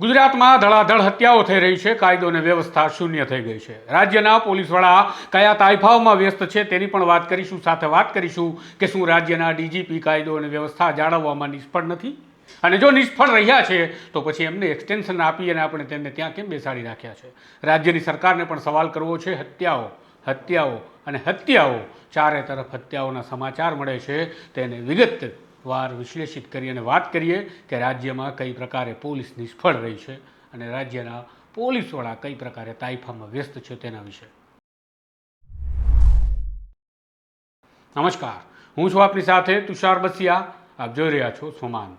ગુજરાતમાં ધડાધડ હત્યાઓ થઈ રહી છે. કાયદો અને વ્યવસ્થા શૂન્ય થઈ ગઈ છે. રાજ્યના પોલીસવાળા કયા તાઇફાઓમાં વ્યસ્ત છે તેની પણ વાત કરીશું. સાથે વાત કરીશું કે શું રાજ્યના ડીજીપી કાયદો અને વ્યવસ્થા જાળવવામાં નિષ્ફળ નથી? અને જો નિષ્ફળ રહ્યા છે, તો પછી એમને એક્સટેન્શન આપી અને આપણે તેમને ત્યાં કેમ બેસાડી રાખ્યા છે? રાજ્યની સરકારને પણ સવાલ કરવો છે. હત્યાઓ હત્યાઓ અને હત્યાઓ ચારે તરફ હત્યાઓના સમાચાર મળે છે. તેને વિગત વાર વિશ્લેષિત કરી અને વાત કરીએ કે રાજ્યમાં કઈ પ્રકારે પોલીસ નિષ્ફળ રહી છે અને રાજ્યના પોલીસવાળા કઈ પ્રકારે તાઇફામાં વ્યસ્ત છે તેના વિશે. નમસ્કાર. હું છું આપની સાથે તુષાર બસિયા. આપ જોઈ રહ્યા છો સોમાન.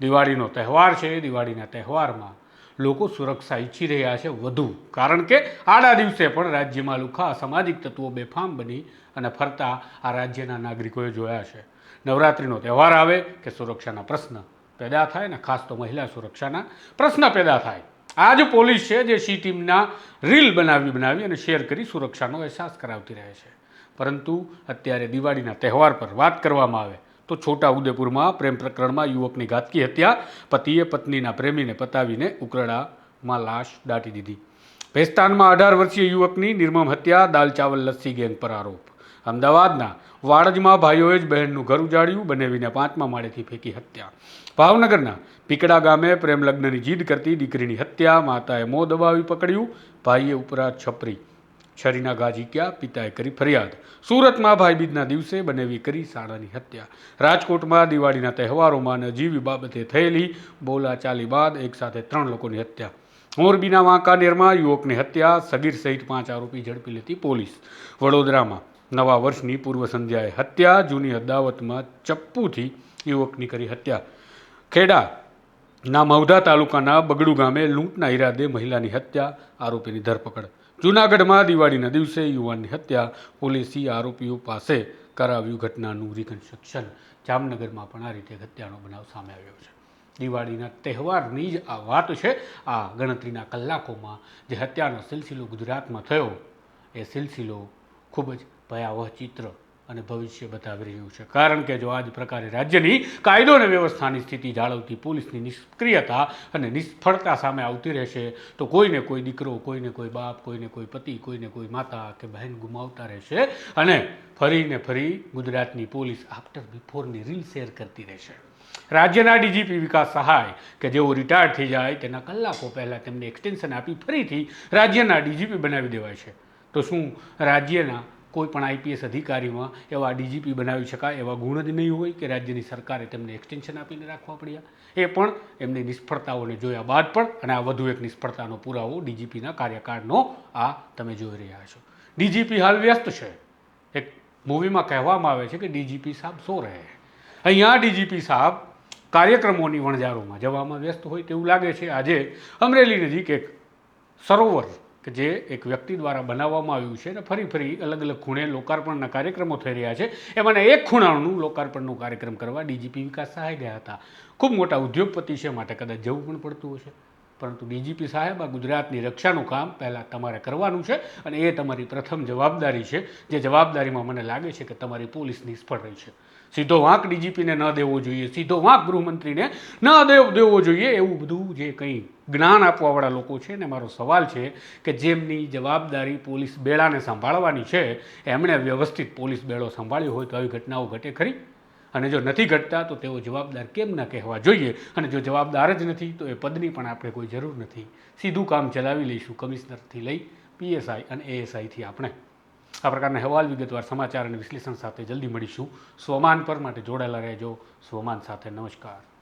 દિવાળીનો તહેવાર છે. દિવાળીના તહેવારમાં લોકો સુરક્ષા ઈચ્છી રહ્યા છે વધુ. કારણ કે આડા દિવસે પણ રાજ્યમાં લુખા સામાજિક તત્વો બેફામ બની અને ફરતા આ રાજ્યના નાગરિકોએ જોયા છે. નવરાત્રિનો તહેવાર આવે કે સુરક્ષાના પ્રશ્ન પેદા થાય ને ખાસ તો મહિલા સુરક્ષાના પ્રશ્ન પેદા થાય. આ જ પોલીસ છે જે સી ટીમના રીલ બનાવી બનાવી અને શેર કરી સુરક્ષાનો અહેસાસ કરાવતી રહે છે. પરંતુ અત્યારે દિવાળીના તહેવાર પર વાત કરવામાં આવે તો છોટા ઉદેપુરમાં પ્રેમ પ્રકરણમાં યુવકની ઘાતકી હત્યા, પતિએ પત્નીના પ્રેમીને પતાવીને ઉકરડામાં લાશ દાટી દીધી. ભેસ્તાનમાં અઢાર વર્ષીય યુવકની નિર્મમ હત્યા, દાલ ચાવલ લસ્સી ગેંગ પર આરોપ. અમદાવાદના વાડજમાં ભાઈઓએ જ બહેનનું ઘર ઉજાડ્યું, બનેવીને પાંચમા માળેથી ફેંકી હત્યા. ભાવનગરના પીકડા ગામે પ્રેમ લગ્નની જીદ કરતી દીકરીની હત્યા, માતાએ મોં દબાવી પકડ્યું, ભાઈએ ઉપરા છપરી. છરીના ઘા ઝીક્યા, પિતાએ કરી ફરિયાદ. સુરતમાં ભાઈબીજના દિવસે બનેવી કરી શાળાની હત્યા. રાજકોટમાં દિવાળીના તહેવારોમાં નજીવી બાબતે થયેલી બોલાચાલી બાદ એકસાથે ત્રણ લોકોની હત્યા. મોરબીના વાંકાનેરમાં યુવકની હત્યા, સગીર સહિત પાંચ આરોપી ઝડપી લેતી પોલીસ. વડોદરામાં નવા વર્ષની પૂર્વ સંધ્યાએ હત્યા, જૂની અદાવતમાં ચપ્પુથી યુવકની કરી હત્યા. ખેડા ના મવધા તાલુકાના બગડુ ગામે લૂંટના ઈરાદે મહિલાની હત્યા, આરોપીની ધરપકડ. જૂનાગઢમાં દિવાળીના દિવસે યુવાનની હત્યા, પોલીસી આરોપીઓ પાસે કરાવ્યું ઘટનાનું રિકન્સ્ટ્રક્શન જામનગરમાં પણ આ રીતે હત્યાનો બનાવ સામે આવ્યો છે. દિવાળીના તહેવારની જ આ વાત છે, આ ગણતરીના કલાકોમાં જે હત્યાનો સિલસિલો ગુજરાતમાં થયો, એ સિલસિલો ખૂબ જ ભયાવહ ચિત્ર અને ભવિષ્ય બતાવી રહ્યું છે. કારણ કે જો આ જ પ્રકારે રાજ્યની કાયદો અને વ્યવસ્થાની સ્થિતિ જાળવતી પોલીસની નિષ્ક્રિયતા અને નિષ્ફળતા સામે આવતી રહેશે, તો કોઈને કોઈ દીકરો, કોઈને કોઈ બાપ, કોઈને કોઈ પતિ, કોઈને કોઈ માતા કે બહેન ગુમાવતા રહેશે અને ફરીને ફરી ગુજરાતની પોલીસ આફ્ટર બિફોરની રીલ શેર કરતી રહેશે. રાજ્યના ડીજીપી વિકાસ સહાય કે જેઓ રિટાયર્ડ થઈ જાય તેના કલાકો પહેલાં તેમને એક્સટેન્શન આપી ફરીથી રાજ્યના ડીજીપી બનાવી દેવાય છે. તો શું રાજ્યના કોઈ પણ આઈપીએસ અધિકારીમાં એવા ડીજીપી બનાવી શકાય, એવા ગુણ જ નહીં હોય કે રાજ્યની સરકારે તેમને એક્સટેન્શન આપીને રાખવા પડ્યા. એ પણ એમની નિષ્ફળતાઓને જોયા બાદ પણ, અને આ વધુ એક નિષ્ફળતાનો પુરાવો ડીજીપીના કાર્યકાળનો આ તમે જોઈ રહ્યા છો. ડીજીપી હાલ વ્યસ્ત છે. એક મૂવીમાં કહેવામાં આવે છે કે ડીજીપી સાહેબ સો રહે. અહીંયા ડીજીપી સાહેબ કાર્યક્રમોની વણઝારોમાં જવામાં વ્યસ્ત હોય તેવું લાગે છે. આજે અમરેલી નજીક એક સરોવર કે જે એક વ્યક્તિ દ્વારા બનાવવામાં આવ્યું છે અને ફરી ફરી અલગ અલગ ખૂણે લોકાર્પણના કાર્યક્રમો થઈ રહ્યા છે. એમાંના એક ખૂણાનું લોકાર્પણનો કાર્યક્રમ કરવા ડીજીપી વિકાસ સહાય ગયા હતા. ખૂબ મોટા ઉદ્યોગપતિ છે, માટે કદાચ જવું પણ પડતું હશે. પરંતુ ડીજીપી સાહેબ, આ ગુજરાતની રક્ષાનું કામ પહેલાં તમારે કરવાનું છે અને એ તમારી પ્રથમ જવાબદારી છે. જે જવાબદારીમાં મને લાગે છે કે તમારી પોલીસ નિષ્ફળ રહી છે. સીધો વાંક ડીજીપીને ન દેવો જોઈએ, સીધો વાંક ગૃહમંત્રીને ન દેવ, દેવો જોઈએ એવું બધું જે કંઈ જ્ઞાન આપવાવાળા લોકો છે ને મારો સવાલ છે કે જેમની જવાબદારી પોલીસ બેડાને સંભાળવાની છે, એમણે વ્યવસ્થિત પોલીસ બેડો સંભાળ્યો હોય તો આવી ઘટનાઓ ઘટે ખરી? અને જો નથી ઘટતા તો તેઓ જવાબદાર કેમ ન કહેવા જોઈએ? અને જો જવાબદાર જ નથી તો એ પદની પણ આપણે કોઈ જરૂર નથી. સીધું કામ ચલાવી લઈશું, કમિશનરથી લઈ પીએસઆઈ અને એએસઆઈથી આપણે. આ પ્રકારના અહેવાલ વિગતવાર સમાચાર અને વિશ્લેષણ સાથે જલ્દી મળીશું. સ્વમાન પર માટે જોડાયેલા રહેજો. સ્વમાન સાથે નમસ્કાર.